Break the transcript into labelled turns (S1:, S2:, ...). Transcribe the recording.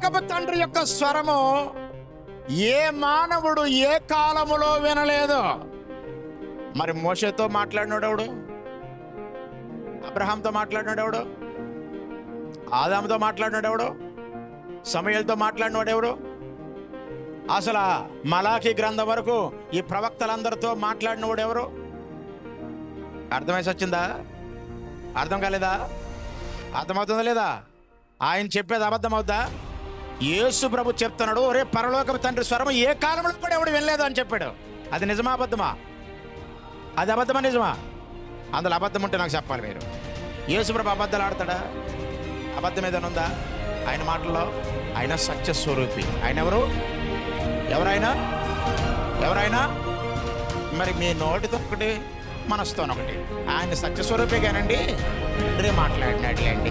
S1: పరలోకపు తండ్రి యొక్క స్వరము ఏ మానవుడు ఏ కాలములో వినలేదు? మరి మోషతో మాట్లాడినోడెవడు అబ్రహాంతో మాట్లాడినోడెవడు ఆదాముతో మాట్లాడినోడెవడు సమయలతో మాట్లాడినాడెవడు అసలు మలాఖీ గ్రంథం వరకు ఈ ప్రవక్తలందరితో మాట్లాడినవాడు ఎవరు? వచ్చిందా అర్థం కాలేదా? అర్థమవుతుందా లేదా? ఆయన చెప్పేది అబద్ధం అవుద్దా యేసు ప్రభు చెప్తున్నాడు ఒరే పరలోక తండ్రి స్వరం ఏ కాలంలో కూడా ఎవడు వినలేదు అని చెప్పాడు. అది నిజమా అబద్ధమా? అది అబద్ధమా నిజమా? అందులో అబద్ధం ఉంటే నాకు చెప్పాలి మీరు. యేసు ప్రభు అబద్ధాలు ఆడతాడా? అబద్ధం ఏదైనా ఉందా? ఆయన మాటల్లో ఆయన సత్య స్వరూపి. ఆయన ఎవరు? ఎవరైనా ఎవరైనా మరి మీ నోటితో ఒకటి మనసుతో ఒకటి. ఆయన సత్యస్వరూపే కానండి రే మాట్లాడినాడులేండి.